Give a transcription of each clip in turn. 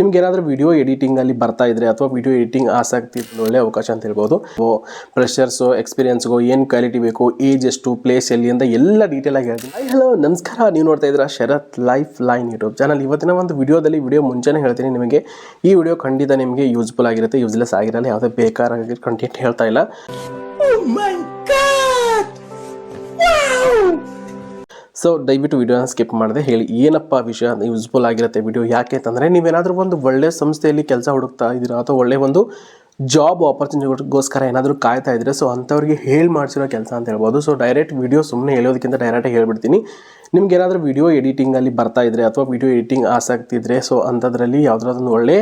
ನಿಮ್ಗೆ ಏನಾದರೂ ವಿಡಿಯೋ ಎಡಿಟಿಂಗಲ್ಲಿ ಬರ್ತಾ ಇದ್ರೆ ಅಥವಾ ವಿಡಿಯೋ ಎಡಿಟಿಂಗ್ ಆಸಕ್ತಿ ಒಳ್ಳೆ ಅವಕಾಶ ಅಂತ ಹೇಳ್ಬೋದು. ಪ್ರೆಷರ್ಸು ಎಕ್ಸ್ಪೀರಿಯನ್ಸ್ಗೋ ಏನು ಕ್ವಾಲಿಟಿ ಬೇಕು ಏಜ್ ಎಷ್ಟು ಪ್ಲೇಸ್ ಎಲ್ಲಿ ಅಂತ ಎಲ್ಲ ಡೀಟೇಲ್ ಆಗಿ ಹೇಳ್ತೀನಿ. ಹಲೋ ನಮಸ್ಕಾರ. ನೀವು ನೋಡ್ತಾ ಇದ್ದೀರಾ Sharath life line YouTube channel ಇವತ್ತಿನ ಒಂದು ವಿಡಿಯೋದಲ್ಲಿ ವಿಡಿಯೋ ಮುಂಚೆನೇ ಹೇಳ್ತೀನಿ ನಿಮಗೆ. ಈ ವಿಡಿಯೋ ಖಂಡಿತ ನಿಮಗೆ ಯೂಸ್ಫುಲ್ ಆಗಿರುತ್ತೆ ಯೂಸ್ಲೆಸ್ ಆಗಿರಲ್ಲ, ಯಾವುದೇ ಬೇಕಾರಾಗಿ ಕಂಟೆಂಟ್ ಹೇಳ್ತಾ ಇಲ್ಲ. ಸೊ ದಯವಿಟ್ಟು ವಿಡಿಯೋನ ಸ್ಕಿಪ್ ಮಾಡಿದೆ ಹೇಳಿ. ಏನಪ್ಪ ವಿಷಯ? ಯೂಸ್ಫುಲ್ ಆಗಿರುತ್ತೆ ವಿಡಿಯೋ ಯಾಕೆ ಅಂತಂದರೆ ನೀವೇನಾದರೂ ಒಂದು ಒಳ್ಳೆಯ ಸಂಸ್ಥೆಯಲ್ಲಿ ಕೆಲಸ ಹುಡುಕ್ತಾ ಇದ್ದೀರಾ ಅಥವಾ ಒಳ್ಳೆಯ ಒಂದು ಜಾಬ್ ಆಪರ್ಚುನಿಟಿಗೋಸ್ಕರ ಏನಾದರೂ ಕಾಯ್ತಾ ಇದ್ದರೆ ಸೊ ಅಂಥವ್ರಿಗೆ ಹೇಳಿ ಮಾಡಿಸಿರೋ ಕೆಲಸ ಅಂತ ಹೇಳ್ಬೋದು. ಸೊ ಡೈರೆಕ್ಟ್ ವಿಡಿಯೋ ಸುಮ್ಮನೆ ಹೇಳೋದಕ್ಕಿಂತ ಡೈರೆಕ್ಟಾಗಿ ಹೇಳ್ಬಿಡ್ತೀನಿ. ನಿಮ್ಗೆ ಏನಾದರೂ ವಿಡಿಯೋ ಎಡಿಟಿಂಗಲ್ಲಿ ಬರ್ತಾ ಇದ್ದರೆ ಅಥವಾ ವಿಡಿಯೋ ಎಡಿಟಿಂಗ್ ಆಸಕ್ತಿ ಇದ್ದರೆ ಸೊ ಅಂಥದ್ರಲ್ಲಿ ಯಾವುದಾದ್ರೊಂದು ಒಳ್ಳೆ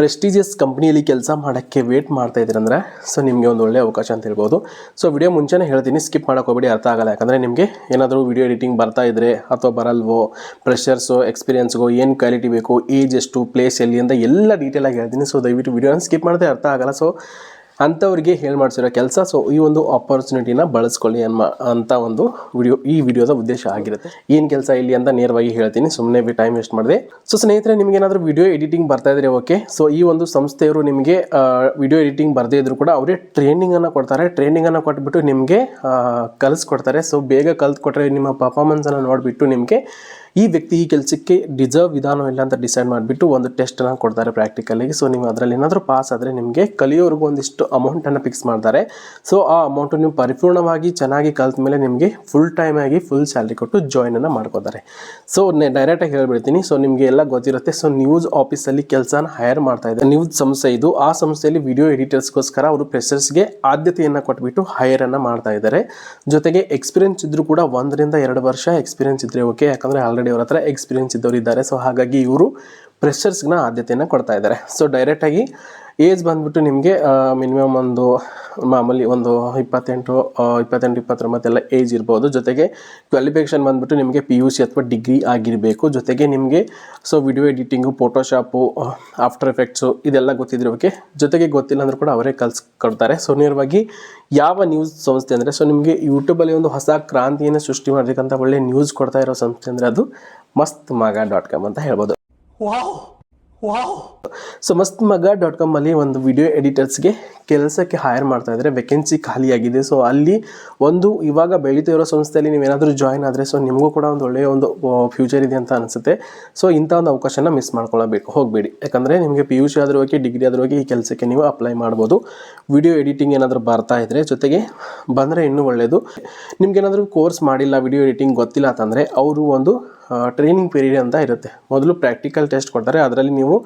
ಪ್ರೆಸ್ಟೀಜಿಯಸ್ ಕಂಪ್ನಿಯಲ್ಲಿ ಕೆಲಸ ಮಾಡೋಕ್ಕೆ ವೇಟ್ ಮಾಡ್ತಾ ಇದ್ದೀರ ಅಂದರೆ ಸೊ ನಿಮಗೆ ಒಂದು ಒಳ್ಳೆಯ ಅವಕಾಶ ಅಂತ ಹೇಳ್ಬೋದು. ಸೊ ವಿಡಿಯೋ ಮುಂಚೆನೇ ಹೇಳ್ತೀನಿ ಸ್ಕಿಪ್ ಹೋಗ್ಬೇಡಿ, ಅರ್ಥ ಆಗಲ್ಲ. ಯಾಕಂದರೆ ನಿಮಗೆ ಏನಾದರೂ ವಿಡಿಯೋ ಎಡಿಟಿಂಗ್ ಬರ್ತಾ ಇದ್ದರೆ ಅಥವಾ ಬರಲ್ವೋ ಪ್ರೆಷರ್ಸು ಎಕ್ಸ್ಪೀರಿಯನ್ಸ್ಗೋ ಏನು ಕ್ವಾಲಿಟಿ ಬೇಕು ಏಜ್ ಎಷ್ಟು ಪ್ಲೇಸ್ ಎಲ್ಲಿ ಅಂತ ಎಲ್ಲ ಡೀಟೇಲಾಗಿ ಹೇಳ್ತೀನಿ. ಸೊ ದಯವಿಟ್ಟು ವಿಡಿಯೋನ ಸ್ಕಿಪ್ ಮಾಡಿದ್ರೆ ಅರ್ಥ ಆಗಲ್ಲ. ಸೊ ಅಂಥವ್ರಿಗೆ ಹೇಳಿ ಮಾಡಿಸಿರೋ ಕೆಲಸ. ಸೊ ಈ ಒಂದು ಆಪರ್ಚುನಿಟಿನ ಬಳಸ್ಕೊಳ್ಳಿ ಅನ್ಮ ಅಂತ ಒಂದು ವಿಡಿಯೋ, ಈ ವಿಡಿಯೋದ ಉದ್ದೇಶ ಆಗಿರುತ್ತೆ. ಏನು ಕೆಲಸ ಇಲ್ಲಿ ಅಂತ ನೇರವಾಗಿ ಹೇಳ್ತೀನಿ. ಸುಮ್ಮನೆ ಬಿ ಟೈಮ್ ವೇಸ್ಟ್ ಮಾಡಿದೆ. ಸೊ ಸ್ನೇಹಿತರೆ ನಿಮಗೇನಾದರೂ ವಿಡಿಯೋ ಎಡಿಟಿಂಗ್ ಬರ್ತಾ ಇದ್ರೆ ಓಕೆ ಸೊ ಈ ಒಂದು ಸಂಸ್ಥೆಯವರು ನಿಮಗೆ ವಿಡಿಯೋ ಎಡಿಟಿಂಗ್ ಬರದೇ ಇದ್ರು ಕೂಡ ಅವರೇ ಟ್ರೈನಿಂಗನ್ನು ಕೊಡ್ತಾರೆ. ಟ್ರೈನಿಂಗನ್ನು ಕೊಟ್ಬಿಟ್ಟು ನಿಮಗೆ ಕಲಿಸ್ಕೊಡ್ತಾರೆ ಸೊ ಬೇಗ ಕಲ್ತ್ಕೊಟ್ರೆ ನಿಮ್ಮ ಪರ್ಫಾರ್ಮೆನ್ಸನ್ನು ನೋಡಿಬಿಟ್ಟು ನಿಮಗೆ ಈ ವ್ಯಕ್ತಿ ಈ ಕೆಲಸಕ್ಕೆ ಡಿಸರ್ವ್ ವಿಧಾನ ಇಲ್ಲ ಅಂತ ಡಿಸೈಡ್ ಮಾಡಿಬಿಟ್ಟು ಒಂದು ಟೆಸ್ಟನ್ನು ಕೊಡ್ತಾರೆ ಪ್ರಾಕ್ಟಿಕಲಿಗೆ ಸೊ ನೀವು ಅದರಲ್ಲಿ ಏನಾದರೂ ಪಾಸ್ ಆದರೆ ನಿಮಗೆ ಕಲಿಯೋರ್ಗೂ ಒಂದಿಷ್ಟು ಅಮೌಂಟನ್ನು ಫಿಕ್ಸ್ ಮಾಡ್ತಾರೆ. ಸೊ ಆ ಅಮೌಂಟು ನೀವು ಪರಿಪೂರ್ಣವಾಗಿ ಚೆನ್ನಾಗಿ ಕಲ್ತ ಮೇಲೆ ನಿಮಗೆ ಫುಲ್ ಟೈಮ್ ಆಗಿ ಫುಲ್ ಸ್ಯಾಲ್ರಿ ಕೊಟ್ಟು ಜಾಯ್ನನ್ನು ಮಾಡ್ಕೋತಾರೆ. ಸೊ ಡೈರೆಕ್ಟಾಗಿ ಹೇಳ್ಬಿಡ್ತೀನಿ. ಸೊ ನಿಮಗೆ ಎಲ್ಲ ಗೊತ್ತಿರುತ್ತೆ. ಸೊ ನ್ಯೂಸ್ ಆಫೀಸಲ್ಲಿ ಕೆಲಸನ ಹೈರ್ ಮಾಡ್ತಾ ಇದ್ದಾರೆ. ನ್ಯೂಸ್ ಸಂಸ್ಥೆ ಇದು. ಆ ಸಂಸ್ಥೆಯಲ್ಲಿ ವಿಡಿಯೋ ಎಡಿಟರ್ಸ್ಗೋಸ್ಕರ ಅವರು ಪ್ರೆಸರ್ಸ್ಗೆ ಆದ್ಯತೆಯನ್ನು ಕೊಟ್ಬಿಟ್ಟು ಹೈರನ್ನು ಮಾಡ್ತಾ ಇದ್ದಾರೆ. ಜೊತೆಗೆ ಎಕ್ಸ್ಪೀರಿಯನ್ಸ್ ಇದ್ದರೂ ಕೂಡ ಒಂದರಿಂದ ಎರಡು ವರ್ಷ ಎಕ್ಸ್ಪೀರಿಯನ್ಸ್ ಇದ್ರೆ ಓಕೆ ಯಾಕಂದರೆ ಆಲ್ರೆಡಿ ಅವ್ರ ಹತ್ರ ಎಕ್ಸ್ಪೀರಿಯನ್ಸ್ ಇದ್ದವರು ಇದ್ದಾರೆ ಸೊ ಹಾಗಾಗಿ ಇವರು ಪ್ರೆಷರ್ಸ್ನ ಆದ್ಯತೆಯನ್ನು ಕೊಡ್ತಾ ಇದ್ದಾರೆ. ಸೊ ಡೈರೆಕ್ಟಾಗಿ ಏಜ್ ಬಂದ್ಬಿಟ್ಟು ನಿಮಗೆ ಮಿನಿಮಮ್ ಒಂದು ಮಾಮೂಲಿ ಒಂದು ಇಪ್ಪತ್ತೆಂಟು ಇಪ್ಪತ್ತೆಂಟು, ಇಪ್ಪತ್ತೊಂಬತ್ತೆಲ್ಲ ಏಜ್ ಇರ್ಬೋದು. ಜೊತೆಗೆ ಕ್ವಾಲಿಫಿಕೇಷನ್ ಬಂದ್ಬಿಟ್ಟು ನಿಮಗೆ ಪಿ ಯು ಸಿ ಅಥವಾ ಡಿಗ್ರಿ ಆಗಿರಬೇಕು. ಜೊತೆಗೆ ನಿಮಗೆ so video editing Photoshop after effects ಇದೆಲ್ಲ ಗೊತ್ತಿದ್ರೆ ಓಕೆ ಜೊತೆಗೆ ಗೊತ್ತಿಲ್ಲ ಅಂದರೂ ಕೂಡ ಅವರೇ ಕಲ್ಸ್ ಕೊಡ್ತಾರೆ. ಸೊ ನೇರವಾಗಿ ಯಾವ ನ್ಯೂಸ್ ಸಂಸ್ಥೆ ಅಂದರೆ ಸೊ ನಿಮಗೆ ಯೂಟ್ಯೂಬಲ್ಲಿ ಒಂದು ಹೊಸ ಕ್ರಾಂತಿಯನ್ನು ಸೃಷ್ಟಿ ಮಾಡಬೇಕಂತ ಒಳ್ಳೆ ನ್ಯೂಸ್ ಕೊಡ್ತಾ ಇರೋ ಸಂಸ್ಥೆ ಅಂದರೆ ಅದು ಮಸ್ತ್ ಮಗ ಡಾಟ್ ಕಾಮ್ ಅಂತ ಹೇಳ್ಬೋದು. ಸೊ ಮಸ್ತ್ ಮಗ ಡಾಟ್ ಕಾಮಲ್ಲಿ ಒಂದು ವಿಡಿಯೋ ಎಡಿಟರ್ಸ್ಗೆ ಕೆಲಸಕ್ಕೆ ಹೈರ್ ಮಾಡ್ತಾ ಇದ್ದಾರೆ. ವೆಕೆನ್ಸಿ ಖಾಲಿಯಾಗಿದೆ. ಸೊ ಅಲ್ಲಿ ಒಂದು ಇವಾಗ ಬೆಳೀತಾ ಇರೋ ಸಂಸ್ಥೆಯಲ್ಲಿ ನೀವೇನಾದರೂ ಜಾಯ್ನ್ ಆದರೆ ಸೊ ನಿಮಗೂ ಕೂಡ ಒಂದು ಒಳ್ಳೆಯ ಒಂದು ಫ್ಯೂಚರ್ ಇದೆ ಅಂತ ಅನಿಸುತ್ತೆ. ಸೊ ಇಂಥ ಒಂದು ಅವಕಾಶನ ಮಿಸ್ ಮಾಡ್ಕೊಳ್ಳಬೇಕು ಹೋಗಬೇಡಿ. ಯಾಕಂದರೆ ನಿಮಗೆ ಪಿ ಯು ಸಿ ಆದರೂ ಹೋಗಿ ಡಿಗ್ರಿ ಆದರೂ ಹೋಗಿ ಈ ಕೆಲಸಕ್ಕೆ ನೀವು ಅಪ್ಲೈ ಮಾಡ್ಬೋದು. ವಿಡಿಯೋ ಎಡಿಟಿಂಗ್ ಏನಾದರೂ ಬರ್ತಾ ಇದ್ದರೆ ಜೊತೆಗೆ ಬಂದರೆ ಇನ್ನೂ ಒಳ್ಳೆಯದು ನಿಮ್ಗೇನಾದರೂ ಕೋರ್ಸ್ ಮಾಡಿಲ್ಲ ವಿಡಿಯೋ ಎಡಿಟಿಂಗ್ ಗೊತ್ತಿಲ್ಲ ಅಂತಂದರೆ, ಅವರು ಒಂದು ಟ್ರೈನಿಂಗ್ ಪೀರಿಯಡ್ ಅಂತ ಇರುತ್ತೆ. ಮೊದಲು ಪ್ರಾಕ್ಟಿಕಲ್ ಟೆಸ್ಟ್ ಕೊಡ್ತಾರೆ. ಅದರಲ್ಲಿ ನೀವು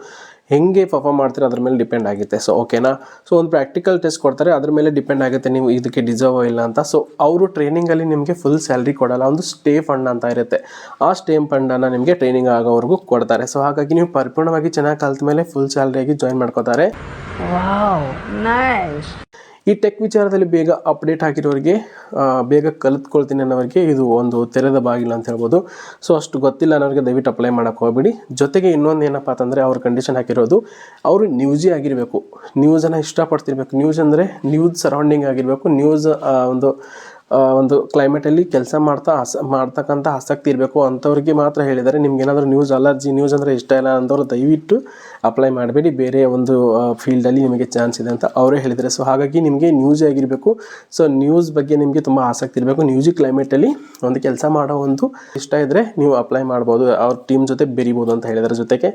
ಹೆಂಗೆ ಪರ್ಫಾರ್ಮ್ ಮಾಡ್ತೀರ ಅದ್ರ ಮೇಲೆ ಡಿಪೆಂಡ್ ಆಗುತ್ತೆ. ಸೊ ಓಕೆನಾ ಸೊ ಒಂದು ಪ್ರಾಕ್ಟಿಕಲ್ ಟೆಸ್ಟ್ ಕೊಡ್ತಾರೆ. ಅದ್ರ ಮೇಲೆ ಡಿಪೆಂಡ್ ಆಗುತ್ತೆ ನೀವು ಇದಕ್ಕೆ ಡಿಸರ್ವ್ ಇಲ್ಲ ಅಂತ. ಸೊ ಅವರು ಟ್ರೈನಿಂಗಲ್ಲಿ ನಿಮಗೆ ಫುಲ್ ಸ್ಯಾಲ್ರಿ ಕೊಡಲ್ಲ. ಒಂದು ಸ್ಟೇ ಫಂಡ್ ಅಂತ ಇರುತ್ತೆ. ಆ ಸ್ಟೇ ಫಂಡನ್ನು ನಿಮಗೆ ಟ್ರೈನಿಂಗ್ ಆಗೋವರೆಗೂ ಕೊಡ್ತಾರೆ. ಸೊ ಹಾಗಾಗಿ ನೀವು ಪರಿಪೂರ್ಣವಾಗಿ ಚೆನ್ನಾಗಿ ಕಲ್ತ ಮೇಲೆ ಫುಲ್ ಸ್ಯಾಲ್ರಿಯಾಗಿ ಜಾಯ್ನ್ ಮಾಡ್ಕೋತಾರೆ. ಈ ಟೆಕ್ ವಿಚಾರದಲ್ಲಿ ಬೇಗ ಅಪ್ಡೇಟ್ ಆಗಿರೋರಿಗೆ ಬೇಗ ಕಲಿತ್ಕೊಳ್ತೀನಿ ಅನ್ನೋರಿಗೆ ಇದು ಒಂದು ತೆರೆದ ಬಾಗಿಲು ಅಂತ ಹೇಳ್ಬೋದು. ಸೊ ಅಷ್ಟು ಗೊತ್ತಿಲ್ಲ ಅನ್ನೋರಿಗೆ ದಯವಿಟ್ಟು ಅಪ್ಲೈ ಮಾಡೋಕ್ಕೆ ಹೋಗಬೇಡಿ. ಜೊತೆಗೆ ಇನ್ನೊಂದು ಏನಪ್ಪ ಅಂತಂದರೆ, ಅವ್ರ ಕಂಡೀಷನ್ ಹಾಕಿರೋದು, ಅವರು ನ್ಯೂಸೇ ಆಗಿರಬೇಕು. ನ್ಯೂಸನ್ನು ಇಷ್ಟಪಡ್ತಿರ್ಬೇಕು. ನ್ಯೂಸ್ ಅಂದರೆ ನ್ಯೂಸ್ ಸರೌಂಡಿಂಗ್ ಆಗಿರಬೇಕು. ನ್ಯೂಸ್ ಒಂದು ಒಂದು ಕ್ಲೈಮೇಟಲ್ಲಿ ಕೆಲಸ ಮಾಡ್ತಾ ಆಸ ಮಾಡ್ತಕ್ಕಂಥ ಆಸಕ್ತಿ ಇರಬೇಕು ಅಂಥವ್ರಿಗೆ ಮಾತ್ರ ಹೇಳಿದ್ದಾರೆ ನಿಮ್ಗೆ ಏನಾದರೂ ನ್ಯೂಸ್ ಅಲರ್ಜಿ ನ್ಯೂಸ್ ಅಂದರೆ ಇಷ್ಟ ಇಲ್ಲ ಅಂದವರು ದಯವಿಟ್ಟು ಅಪ್ಲೈ ಮಾಡಬೇಡಿ. ಬೇರೆ ಒಂದು ಫೀಲ್ಡಲ್ಲಿ ನಿಮಗೆ ಚಾನ್ಸ್ ಇದೆ ಅಂತ ಅವರೇ ಹೇಳಿದ್ದಾರೆ ಸೊ ಹಾಗಾಗಿ ನಿಮಗೆ ನ್ಯೂಸೇ ಆಗಿರಬೇಕು. ಸೊ ನ್ಯೂಸ್ ಬಗ್ಗೆ ನಿಮಗೆ ತುಂಬ ಆಸಕ್ತಿ ಇರಬೇಕು. ನ್ಯೂಸಿ ಕ್ಲೈಮೇಟಲ್ಲಿ ಒಂದು ಕೆಲಸ ಮಾಡೋ ಒಂದು ಇಷ್ಟ ಇದ್ದರೆ ನೀವು ಅಪ್ಲೈ ಮಾಡ್ಬೋದು. ಅವ್ರ ಟೀಮ್ ಜೊತೆ ಬೆರಿಬೋದು ಅಂತ ಹೇಳಿದ್ದಾರೆ ಜೊತೆಗೆ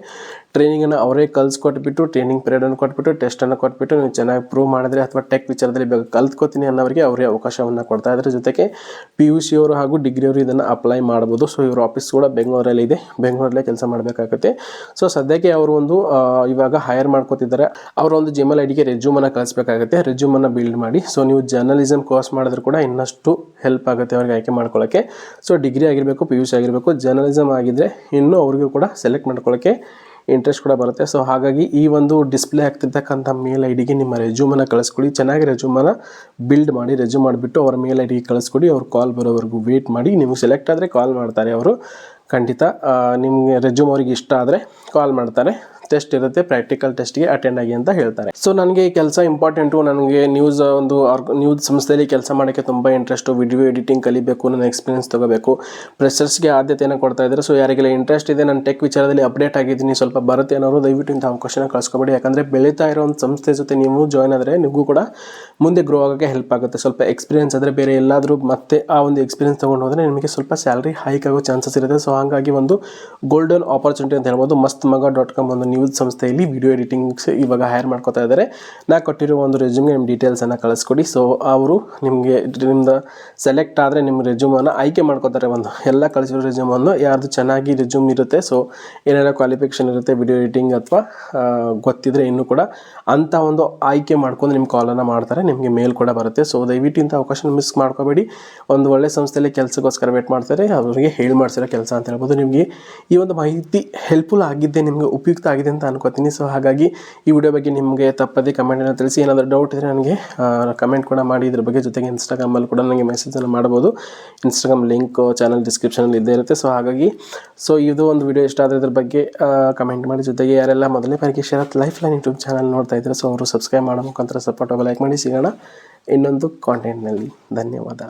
ಟ್ರೈನಿಂಗನ್ನು ಅವರೇ ಕಲಿಸ್ಕೊಟ್ಬಿಟ್ಟು ಟ್ರೈನಿಂಗ್ ಪೀರಿಯಡನ್ನು ಕೊಟ್ಬಿಟ್ಟು ಟೆಸ್ಟನ್ನು ಕೊಟ್ಬಿಟ್ಟು ನೀವು ಚೆನ್ನಾಗಿ ಪ್ರೂವ್ ಮಾಡಿದ್ರೆ ಅಥವಾ ಟೆಕ್ ವಿಚಾರದಲ್ಲಿ ಕಲ್ತ್ಕೋತೀನಿ ಅನ್ನೋರಿಗೆ ಅವರೇ ಅವಕಾಶವನ್ನು ಕೊಡ್ತಾ ಜೊತೆಗೆ ಪಿ ಯು ಸಿ ಅವರು ಹಾಗೂ ಡಿಗ್ರಿಯವರು ಇದನ್ನು ಅಪ್ಲೈ ಮಾಡ್ಬೋದು. ಸೊ ಇವ್ರ ಆಫೀಸ್ ಕೂಡ ಬೆಂಗಳೂರಲ್ಲಿ ಇದೆ. ಬೆಂಗಳೂರಲ್ಲೇ ಕೆಲಸ ಮಾಡಬೇಕಾಗುತ್ತೆ. ಸೊ ಸದ್ಯಕ್ಕೆ ಅವರು ಒಂದು ಇವಾಗ ಹೈರ್ ಮಾಡ್ಕೋತಿದ್ದಾರೆ. ಅವರ ಒಂದು ಜಿಮೇಲ್ ಐ ಡಿಗೆ ರೆಜ್ಯೂಮನ್ನು ಕಳಿಸ್ಬೇಕಾಗುತ್ತೆ. ರೆಜ್ಯೂಮನ್ನು ಬಿಲ್ಡ್ ಮಾಡಿ. ಸೊ ನೀವು ಜರ್ನಲಿಸಮ್ ಕೋರ್ಸ್ ಮಾಡಿದ್ರು ಕೂಡ ಇನ್ನಷ್ಟು ಹೆಲ್ಪ್ ಆಗುತ್ತೆ ಅವ್ರಿಗೆ ಆಯ್ಕೆ ಮಾಡ್ಕೊಳ್ಳೋಕ್ಕೆ ಸೊ ಡಿಗ್ರಿ ಆಗಿರಬೇಕು ಪಿ ಯು ಸಿ ಆಗಿರಬೇಕು ಜರ್ನಲಿಸಮ್ ಆಗಿದ್ದರೆ ಇನ್ನೂ ಅವ್ರಿಗೂ ಕೂಡ ಸೆಲೆಕ್ಟ್ ಮಾಡ್ಕೊಳ್ಳೋಕ್ಕೆ ಇಂಟ್ರೆಸ್ಟ್ ಕೂಡ ಬರುತ್ತೆ. ಸೊ ಹಾಗಾಗಿ ಈ ಒಂದು ಡಿಸ್ಪ್ಲೇ ಆಗ್ತಿರ್ತಕ್ಕಂಥ ಮೇಲ್ ಐ ಡಿಗೆ ನಿಮ್ಮ ರೆಜ್ಯೂಮನ್ನು ಕಳಿಸ್ಕೊಡಿ. ಚೆನ್ನಾಗಿ ರೆಜ್ಯೂಮನ್ನು ಬಿಲ್ಡ್ ಮಾಡಿ ರೆಜ್ಯೂಮ್ ಮಾಡಿಬಿಟ್ಟು ಅವ್ರ ಮೇಲ್ ಐ ಡಿಗೆ ಕಳಿಸ್ಕೊಡಿ. ಅವ್ರು ಕಾಲ್ ಬರೋವರೆಗೂ ವೇಟ್ ಮಾಡಿ. ನಿಮಗೆ ಸೆಲೆಕ್ಟ್ ಆದರೆ ಕಾಲ್ ಮಾಡ್ತಾರೆ ಅವರು. ಖಂಡಿತ ನಿಮಗೆ ರೆಜ್ಯೂಮ್ ಅವ್ರಿಗೆ ಇಷ್ಟ ಆದರೆ ಕಾಲ್ ಮಾಡ್ತಾರೆ. ಟೆಸ್ಟ್ ಇರುತ್ತೆ ಪ್ರಾಕ್ಟಿಕಲ್ ಟೆಸ್ಟ್ಗೆ ಅಟೆಂಡ್ ಆಗಿ ಅಂತ ಹೇಳ್ತಾರೆ. ಸೊ ನನಗೆ ಕೆಲಸ ಇಂಪಾರ್ಟೆಂಟು ನನಗೆ ನ್ಯೂಸ್ ಒಂದು ನ್ಯೂಸ್ ಸಂಸ್ಥೆಯಲ್ಲಿ ಕೆಲಸ ಮಾಡೋಕ್ಕೆ ತುಂಬ ಇಂಟ್ರೆಸ್ಟು ವಿಡಿಯೋ ಎಡಿಟಿಂಗ್ ಕಲಿಬೇಕು, ನನ್ನ ಎಕ್ಸ್ಪೀರಿಯನ್ಸ್ ತಗೋಬೇಕು. ಫ್ರೆಶರ್ಸ್ಗೆ ಆದ್ಯತೆಯನ್ನು ಕೊಡ್ತಾ ಇದ್ದಾರೆ. ಸೊ ಯಾರಿಗೆಲ್ಲ ಇಂಟ್ರೆಸ್ಟ್ ಇದೆ, ನಾನು ಟೆಕ್ ವಿಚಾರದಲ್ಲಿ ಅಪ್ಡೇಟ್ ಆಗಿದ್ದೀನಿ, ಸ್ವಲ್ಪ ಬರುತ್ತೆ ಅನ್ನೋರು ದಯವಿಟ್ಟು ಇಂಥ ಅವಕಾಶನ ಕಳ್ಸ್ಕೊಬೇಡಿ. ಯಾಕಂದರೆ ಬೆಳೀತಾ ಇರೋ ಒಂದು ಸಂಸ್ಥೆ ಜೊತೆ ನೀವು ಜಾಯ್ನ್ ಆದರೆ ನಿಮಗೂ ಕೂಡ ಮುಂದೆ ಗ್ರೋ ಆಗೋಕ್ಕೆ ಹೆಲ್ಪ್ ಆಗುತ್ತೆ. ಸ್ವಲ್ಪ ಎಕ್ಸ್ಪೀರಿಯನ್ಸ್ ಆದರೆ ಬೇರೆ ಎಲ್ಲಾದರೂ ಮತ್ತೆ ಆ ಒಂದು ಎಕ್ಸ್ಪೀರಿಯನ್ಸ್ ತೊಗೊಂಡು ಹೋದರೆ ನಿಮಗೆ ಸ್ವಲ್ಪ ಸ್ಯಾಲ್ರಿ ಹೈಕ್ ಆಗೋ ಚಾನ್ಸಸ್ ಇರುತ್ತೆ. ಸೊ ಹಾಗಾಗಿ ಒಂದು ಗೋಲ್ಡನ್ ಆಪರ್ಚುನಿಟಿ ಅಂತ ಹೇಳ್ಬೋದು. ಮಸ್ತ್ ಮಗ ಡಾಟ್ ಕಾಮ್ ಒಂದು ನ್ಯೂಸ್ ಸಂಸ್ಥೆಯಲ್ಲಿ ವಿಡಿಯೋ ಎಡಿಟಿಂಗ್ಸ್ ಇವಾಗ ಹೈರ್ ಮಾಡ್ಕೋತಾ ಇದ್ದಾರೆ. ನಾ ಕೊಟ್ಟಿರೋ ಒಂದು ರೆಸ್ಯೂಮ್ಗೆ ನಿಮ್ಮ ಡೀಟೇಲ್ಸನ್ನು ಕಳಿಸ್ಕೊಡಿ. ಸೊ ಅವರು ನಿಮಗೆ ನಿಮ್ದು ಸೆಲೆಕ್ಟ್ ಆದರೆ ನಿಮ್ಮ ರೆಸ್ಯೂಮನ್ನು ಆಯ್ಕೆ ಮಾಡ್ಕೋತಾರೆ ಒಂದು. ಎಲ್ಲ ಕಳಿಸಿರೋ ರೆಸ್ಯೂಮನ್ನು ಯಾರ್ದು ಚೆನ್ನಾಗಿ ರೆಸ್ಯೂಮ್ ಇರುತ್ತೆ ಸೊ ಏನೆಲ್ಲ ಕ್ವಾಲಿಫಿಕೇಷನ್ ಇರುತ್ತೆ ವಿಡಿಯೋ ಎಡಿಟಿಂಗ್ ಅಥವಾ ಗೊತ್ತಿದ್ರೆ ಇನ್ನೂ ಕೂಡ ಅಂಥ ಒಂದು ಆಯ್ಕೆ ಮಾಡ್ಕೊಂಡು ನಿಮ್ಮ ಕಾಲನ್ನು ಮಾಡ್ತಾರೆ. ನಿಮಗೆ ಮೇಲ್ ಕೂಡ ಬರುತ್ತೆ. ಸೊ ದಯವಿಟ್ಟು ಇಂಥ ಅವಕಾಶ ಮಿಸ್ ಮಾಡ್ಕೋಬೇಡಿ. ಒಂದು ಒಳ್ಳೆ ಸಂಸ್ಥೆಯಲ್ಲಿ ಕೆಲಸಕ್ಕೋಸ್ಕರ ವೇಟ್ ಮಾಡ್ತಾರೆ. ಅವರಿಗೆ ಹೇಳಿ ಮಾಡಿಸಿರೋ ಕೆಲಸ ಅಂತ ಹೇಳ್ಬೋದು. ನಿಮಗೆ ಈ ಒಂದು ಮಾಹಿತಿ ಹೆಲ್ಪ್ಫುಲ್ ಆಗಿದ್ದೆ ನಿಮಗೆ ಉಪಯುಕ್ತ ಆಗಿದೆ ಅಂತ ಅನ್ಕೋತೀನಿ. ಸೊ ಹಾಗಾಗಿ ಈ ವಿಡಿಯೋ ಬಗ್ಗೆ ನಿಮಗೆ ತಪ್ಪದೇ ಕಮೆಂಟನ್ನು ತಿಳಿಸಿ. ಏನಾದರೂ ಡೌಟ್ ಇದ್ದರೆ ನನಗೆ ಕಮೆಂಟ್ ಕೂಡ ಮಾಡಿ. ಇದ್ರ ಬಗ್ಗೆ ಜೊತೆಗೆ ಇನ್ಸ್ಟಾಗ್ರಾಮಲ್ಲಿ ಕೂಡ ನನಗೆ ಮೆಸೇಜನ್ನು ಮಾಡ್ಬೋದು. ಇನ್ಸ್ಟಾಗ್ರಾಮ್ ಲಿಂಕ್ ಚಾನಲ್ ಡಿಸ್ಕ್ರಿಪ್ಷನಲ್ಲಿ ಇದ್ದೇ ಇರುತ್ತೆ. ಸೊ ಹಾಗಾಗಿ ಸೊ ಇದು ಒಂದು ವಿಡಿಯೋ ಇಷ್ಟ ಆದರೆ ಇದ್ರ ಬಗ್ಗೆ ಕಮೆಂಟ್ ಮಾಡಿ. ಜೊತೆಗೆ ಯಾರೆಲ್ಲ ಮೊದಲನೇ ಬಾರಿಗೆ Sharath life line YouTube channel ನೋಡ್ತಾ ಇದ್ದರೆ ಸೊ ಅವರು ಸಬ್ಸ್ಕ್ರೈಬ್ ಮಾಡೋ ಮುಖಾಂತರ ಸಪೋರ್ಟ್ ಲೈಕ್ ಮಾಡಿ. ಸಿಗೋಣ ಇನ್ನೊಂದು ಕಾಂಟೆಂಟ್ನಲ್ಲಿ ಧನ್ಯವಾದ.